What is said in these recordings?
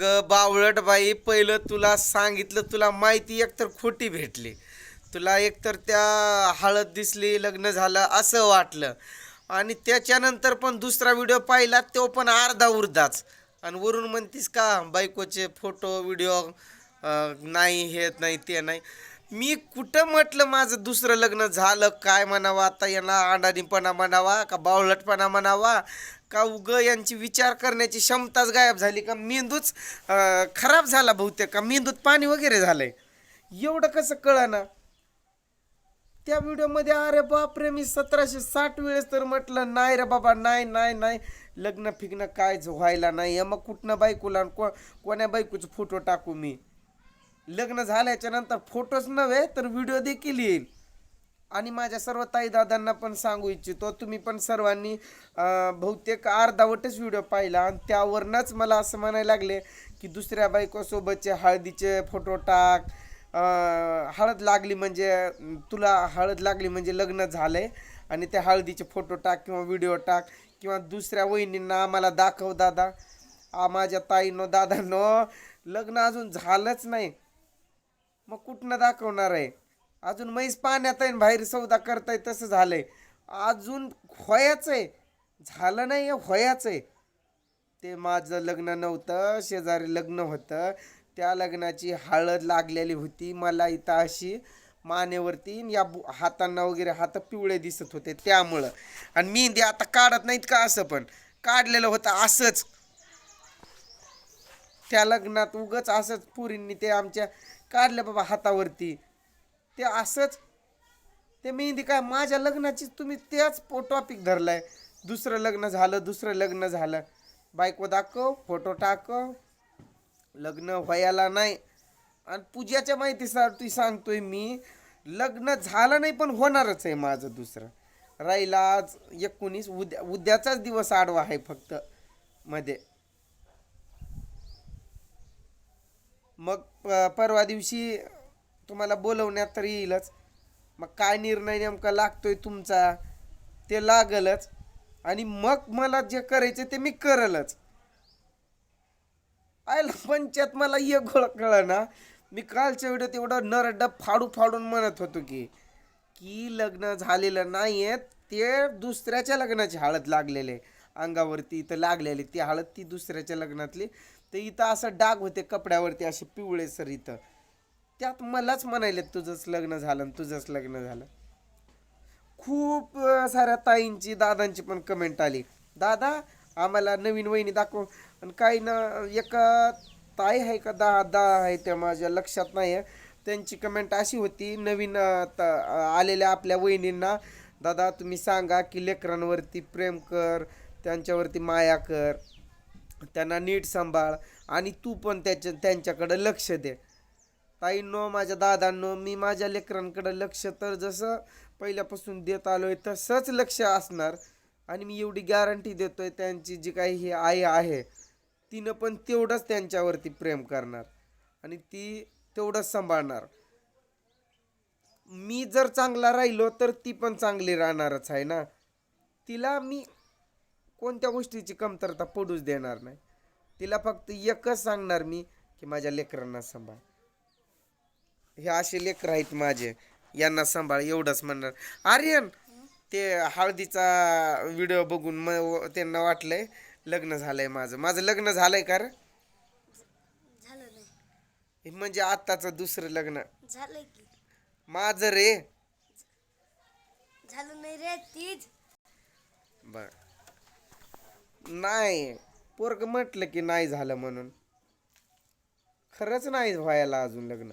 ग बावळट बाई पहिलं तुला सांगितलं तुला माहिती एकतर खोटी भेटली. तुला एकतर त्या हळद दिसली लग्न झालं असं वाटलं. आणि त्याच्यानंतर पण दुसरा व्हिडिओ पाहिला तो पण अर्धा उर्धाच. आणि वरून म्हणतीस का बायकोचे फोटो व्हिडिओ नाही हे नाही ते नाही. मी कुठं म्हटलं माझं दुसरं लग्न झालं? काय म्हणावं आता? यांना अडाणीपणा म्हणावा का बावलटपणा म्हणावा? का उग यांची विचार करण्याची क्षमताच गायब झाली का? मेंदूच खराब झाला बहुतेक का? मेंदूत पाणी वगैरे झालंय. एवढं कसं कळना? त्या व्हिडिओमध्ये अरे बापरे मी सतराशे साठ वेळेस तर म्हटलं नाही रे बाबा नाही नाही नाही. लग्न फिग्न काय व्हायला नाही. मग कुठनं बायकोला को कोण्या बायकोचं फोटो टाकू मी? लग्न झाल्याच्यानंतर फोटोच नव्हे तर व्हिडिओ देखील येईल. आणि माझ्या सर्व ताई दादांना पण सांगू इच्छितो तुम्ही पण सर्वांनी बहुतेक अर्धावटच व्हिडिओ पाहिला आणि त्यावरनंच मला असं म्हणायला लागले की दुसऱ्या बायकोसोबतचे हळदीचे फोटो टाक. हळद लागली म्हणजे तुला हळद लागली म्हणजे लग्न झालं आहे आणि त्या हळदीचे फोटो टाक किंवा व्हिडिओ टाक किंवा दुसऱ्या वहिनींना आम्हाला दाखव दादा. आ माझ्या ताईनो दादांनो लग्न अजून झालंच नाही. मग कुठनं दाखवणार आहे? अजून म्हैस पाण्यात आहे बाहेर सौदा करताय तसं झालंय. अजून व्हायचं आहे. झालं नाही व्हायचं आहे. ते माझं लग्न नव्हतं शेजारी लग्न होतं. त्या लग्नाची हळद लागलेली होती मला इथं अशी मानेवरती या बु- हातांना वगैरे हात पिवळे दिसत होते त्यामुळं. आणि मेहंदी आता काढत नाहीत का असं पण? काढलेलं होतं असंच. त्या लग्नात उगच असंच पुरींनी ते आमच्या काढलं बाबा हातावरती. ते असंच ते मेहंदी काय माझ्या लग्नाची तुम्ही त्याच टॉपिक धरलाय. दुसरं लग्न झालं दुसरं लग्न झालं. बायको दाखव फोटो टाकव. लग्न व्हायला नाही. आणि पूजाच्या माहितीसाठी सांगतोय मी लग्न झालं नाही पण होणारच आहे माझं दुसरं. राहिला आज एकोणीस उद्या उद्याचाच दिवस आडवा आहे फक्त. मध्ये. मग प- परवा दिवशी तुम्हाला बोलवण्यात तर येईलच. मग काय निर्णय नेमका लागतोय तुमचा? ते लागलच. आणि मग मला जे करायचे ते मी करलच. आयला पंचायत मला एक गोळ कळ ना मी कालच्या व्हिडिओत एवढं नरड फाडू फाडून म्हणत होतो की की लग्न झालेलं नाही आहेत ते दुसऱ्याच्या लग्नाची हळद लागलेले अंगावरती इथं लागलेली ती हळद ती दुसऱ्याच्या लग्नातली. तर इथं असं डाग होते कपड्यावरती असे पिवळे सर इथं. त्यात मलाच म्हणायले तुझंच लग्न झालं आणि तुझंच लग्न झालं. खूप साऱ्या ताईंची दादांची पण कमेंट आली. दादा आम्हाला नवीन वहिनी दाखव. आणि काही ना एका ताई आहे का दहा दहा आहे त्या माझ्या लक्षात नाही आहे त्यांची कमेंट अशी होती नवीन त- आलेल्या आपल्या वहिनींना दादा तुम्ही सांगा की लेकरांवरती प्रेम कर त्यांच्यावरती माया कर. त्यांना नीट सांभाळ आणि तू पण त्याच्या त्यांच्याकडं लक्ष दे. ताईंनो माझ्या दादांनो मी माझ्या लेकरांकडं लक्ष तर जसं पहिल्यापासून देत आलो आहे तसंच लक्ष असणार. आणि मी एवढी गॅरंटी देतो आहे त्यांची जी काही ही आई आहे तिनं पण तेवढंच त्यांच्यावरती प्रेम करणार. आणि ती तेवढंच सांभाळणार. मी जर चांगला राहिलो तर ती पण चांगली राहणारच आहे ना. तिला मी कोणत्या गोष्टीची कमतरता पडूच देणार नाही. तिला फक्त एकच सांगणार मी की माझ्या लेकरांना सांभाळ. हे असे लेकर आहेत माझे. यांना सांभाळ एवढंच म्हणणार. आर्यन ते हळदीचा व्हिडिओ बघून म त्यांना वाटलंय लग्न झालंय माझं. माझं लग्न झालंय का रे? हे म्हणजे आत्ताचं दुसरं लग्न. झालंय की. माझं रे. झालं नाही रे तीच बर. नाही. पोरग म्हटलं की नाही झालं म्हणून. खरंच नाही व्हायला अजून लग्न.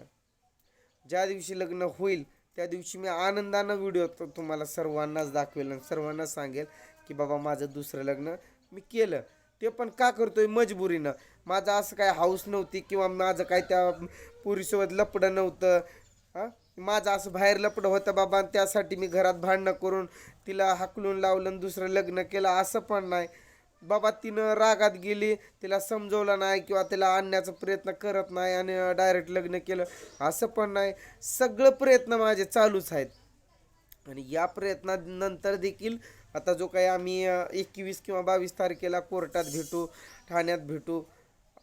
ज्या दिवशी लग्न होईल त्या दिवशी मी आनंदानं व्हिडिओ तुम्हाला सर्वांनाच दाखवेल आणि सर्वांनाच सांगेल की बाबा माझं दुसरं लग्न मी केलं. ते पण का करतोय मजबुरीनं? माझं असं काय हाऊस नव्हती किंवा माझं काय त्या पुरीसोबत लपडं नव्हतं? हां? माझं असं बाहेर लपडं होतं बाबा आणि त्यासाठी मी घरात भांडणं करून तिला हाकलून लावलं आणि दुसरं लग्न केलं असं पण नाही. बाबा तिनं रागात गेली तिला समजवलं नाही किंवा तिला आणण्याचा प्रयत्न करत नाही आणि डायरेक्ट लग्न केलं असं पण नाही. सगळं प्रयत्न माझे चालूच आहेत. आणि या प्रयत्नानंतर देखील आता जो काही आम्ही एकवीस किंवा बावीस तारखेला कोर्टात भेटू ठाण्यात भेटू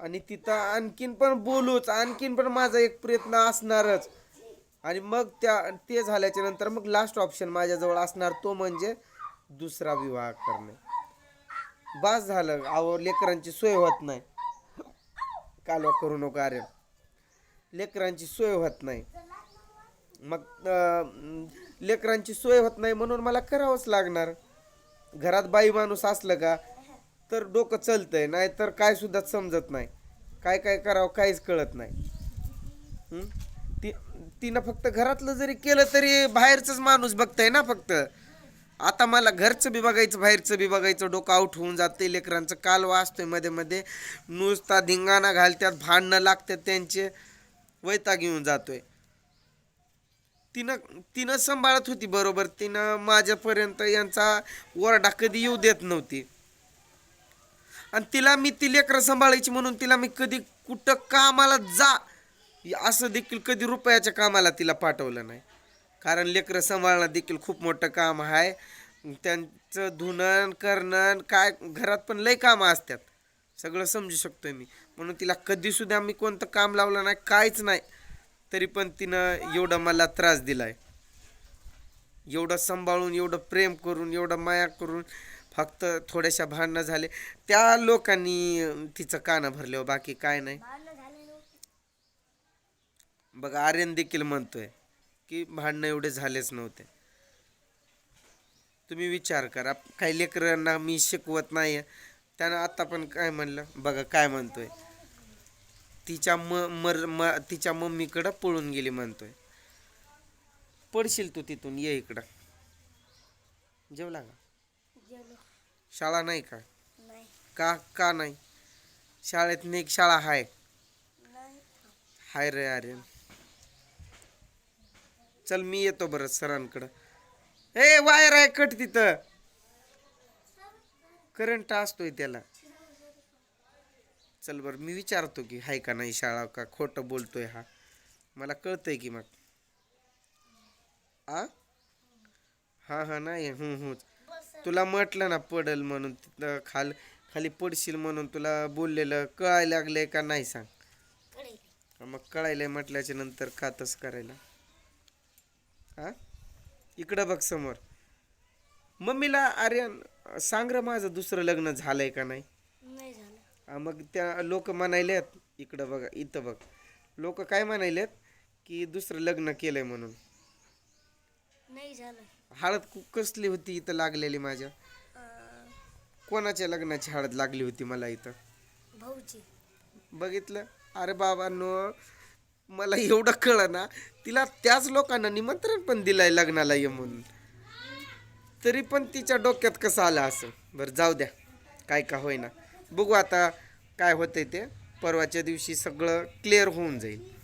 आणि तिथं आणखीन पण बोलूच आणखीन पण माझा एक प्रयत्न असणारच. आणि मग त्या ते झाल्याच्यानंतर मग लास्ट ऑप्शन माझ्याजवळ असणार तो म्हणजे दुसरा विवाह करणे. बास झालं. अहो लेकरांची सोय होत नाही. कालवा करू नको अरे. लेकरांची सोय होत नाही. मग लेकरांची सोय होत नाही म्हणून मला करावंच लागणार. घरात बाई माणूस असलं का तर डोकं चलतंय नाही तर काय सुद्धा समजत नाही. काय काय करावं काहीच कळत नाही. ती तिनं फक्त घरातलं जरी केलं तरी बाहेरचंच माणूस बघतंय ना फक्त. आता मला घरचं बी बघायचं बाहेरचं बी बघायचं डोकं आउट होऊन जाते लेकरांचं काल वाचतोयमध्ये मध्ये नुसता धिंगाणा घालत्यात भांडणं लागतात त्यांचे वैताग घेऊन जातोय. तिनं तिनं सांभाळत होती बरोबर तिनं माझ्यापर्यंत यांचा ओरडा कधी येऊ देत नव्हती. आणि तिला मी ती लेकरं सांभाळायची म्हणून तिला मी कधी कुठं कामाला जा असं देखील कधी रुपयाच्या कामाला तिला पाठवलं नाही. कारण लेकरं सांभाळणं देखील खूप मोठं काम आहे. त्यांचं धुणं करणं काय घरात पण लय कामं असतात. सगळं समजू शकतोय मी. म्हणून तिला कधीसुद्धा मी कोणतं काम लावलं नाही काहीच नाही. तरी पण तिनं एवढा मला त्रास दिलाय. एवढं सांभाळून एवढं प्रेम करून एवढं माया करून फक्त थोड्याशा भांडणं झाले. त्या लोकांनी तिचं कानं भरले हो, बाकी काय नाही. बघ आर्यन देखील म्हणतोय. की भांडणं एवढे झालेच नव्हते. तुम्ही विचार करा. काही लेकरांना मी शिकवत नाही त्यानं आता पण काय म्हणलं? बघा काय म्हणतोय. तिच्या म मर म तिच्या मम्मीकडं पळून गेली म्हणतोय. पडशील तू तिथून? ये इकडं. जेवला का? शाळा नाही का? नाही. का? का नाही? शाळेत एक शाळा हाय. नाही. हाय रे आर्यन. चल मी येतो बरं सरांकडं. ए वायर आहे कट तिथं. करंट असतोय त्याला. चल बरं मी विचारतो की हाय का नाही शाळा का खोटं बोलतोय हा. मला कळतंय की मग. आ? हा हा नाही हं हं. तुला म्हटलं ना पडल म्हणून तिथं खाल खाली पडशील म्हणून तुला बोललेलं कळायला लागलंय का नाही सांग. मग कळायलंय म्हटल्याच्या नंतर का तसं करायला? हा? इकडं बघ समोर. मम्मीला आर्यन सांग रे माझं दुसरं लग्न झालंय का नाही? नाही झालं. हा, मग त्या लोक म्हणायलेत इकडं बघा इथं बघ. लोक काय म्हणायलेत? की दुसरं लग्न केलंय म्हणून. नाही झालं. हळद कु- कसली होती इथं लागलेली माझ्या? अं, कोणाच्या लग्नाची हळद लागली होती मला इथं? बघितलं? अरे बाबांनो मला एवढं कळना ना तिला त्याच लोकांना निमंत्रण पण दिलंय लग्नाला ये म्हणून. तरी पण तिच्या डोक्यात कसं आलं असं? बरं जाऊ द्या. काय का होईना. बघू आता काय होतंय ते. परवाच्या दिवशी सगळं क्लिअर होऊन जाईल.